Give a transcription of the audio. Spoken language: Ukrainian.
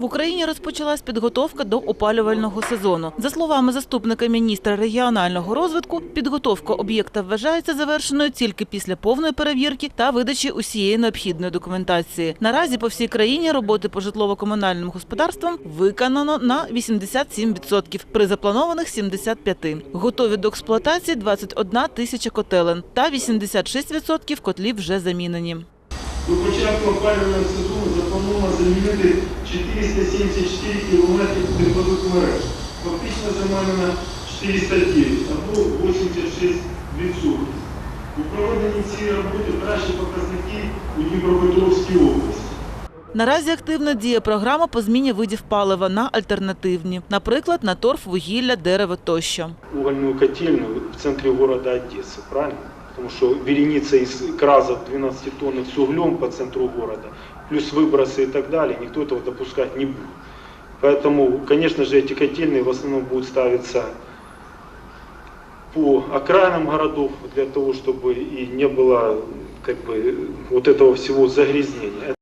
В Україні розпочалась підготовка до опалювального сезону. За словами заступника міністра регіонального розвитку, підготовка об'єкта вважається завершеною тільки після повної перевірки та видачі усієї необхідної документації. Наразі по всій країні роботи по житлово-комунальним господарствам виконано на 87%, при запланованих 75%. Готові до експлуатації 21 тисяча котелень та 86% котлів вже замінені. До початку опалювального сезону заплановано замінити 474 кілометри теплових мереж. Фактично замінено 409 або 86%. У проведенні цієї роботи кращі показники у Дніпропетровській області. Наразі активно діє програма по зміні видів палива на альтернативні, наприклад, на торф, вугілля, дерево тощо. угольную котельную в центре города Одессы, правильно? Потому что вереница из кразов 12 тонн с углем по центру города, плюс выбросы и так далее, никто этого допускать не будет. Поэтому, конечно же, эти котельные в основном будут ставиться по окраинам городов для того, чтобы и не было как бы вот этого всего загрязнения.